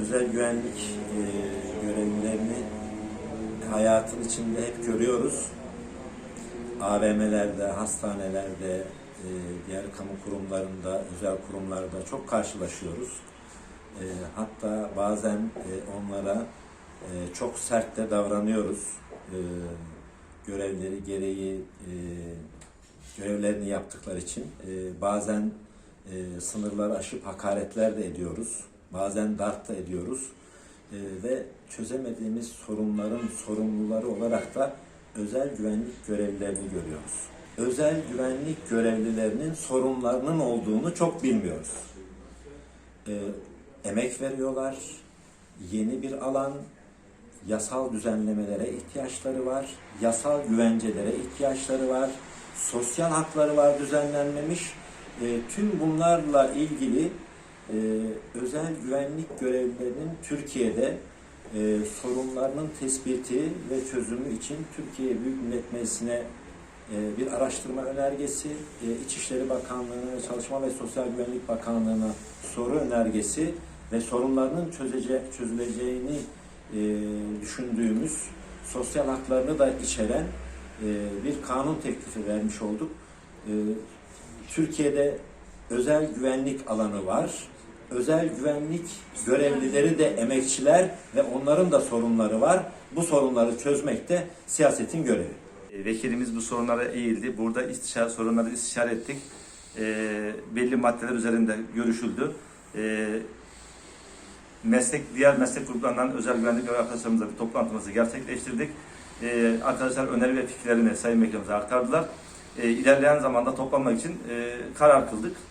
özel güvenlik e, görevlilerini hayatın içinde hep görüyoruz. AVM'lerde, hastanelerde, e, diğer kamu kurumlarında, özel kurumlarda çok karşılaşıyoruz. E, hatta bazen e, onlara e, çok sert de davranıyoruz. E, görevleri gereği e, görevlerini yaptıkları için e, bazen e, sınırları aşıp hakaretler de ediyoruz. Bazen darp da ediyoruz. E, ve çözemediğimiz sorunların sorumluları olarak da özel güvenlik görevlilerini görüyoruz. Özel güvenlik görevlilerinin sorunlarının olduğunu çok bilmiyoruz. E, emek veriyorlar, yeni bir alan, yasal düzenlemelere ihtiyaçları var, yasal güvencelere ihtiyaçları var, sosyal hakları var düzenlenmemiş. E, tüm bunlarla ilgili e, özel güvenlik görevlilerinin Türkiye'de e, sorunlarının tespiti ve çözümü için Türkiye Büyük Millet Meclisi'ne e, bir araştırma önergesi, e, İçişleri Bakanlığı'na, Çalışma ve Sosyal Güvenlik Bakanlığı'na soru önergesi ve sorunlarının çözece, çözüleceğini e, düşündüğümüz sosyal haklarını da içeren e, bir kanun teklifi vermiş olduk. E, Türkiye'de özel güvenlik alanı var. Özel güvenlik görevlileri de emekçiler ve onların da sorunları var. Bu sorunları çözmek de siyasetin görevi. E, Vekilimiz bu sorunlara eğildi. Burada istişare, sorunları istişare ettik. E, belli maddeler üzerinde görüşüldü. E, meslek diğer meslek gruplarından özel güvenlik görev arkadaşlarımızla bir toplantımızı gerçekleştirdik. E, arkadaşlar öneri ve fikirlerini Sayın Vekilimize aktardılar. E, ilerleyen zamanda toplanmak için e, karar kıldık.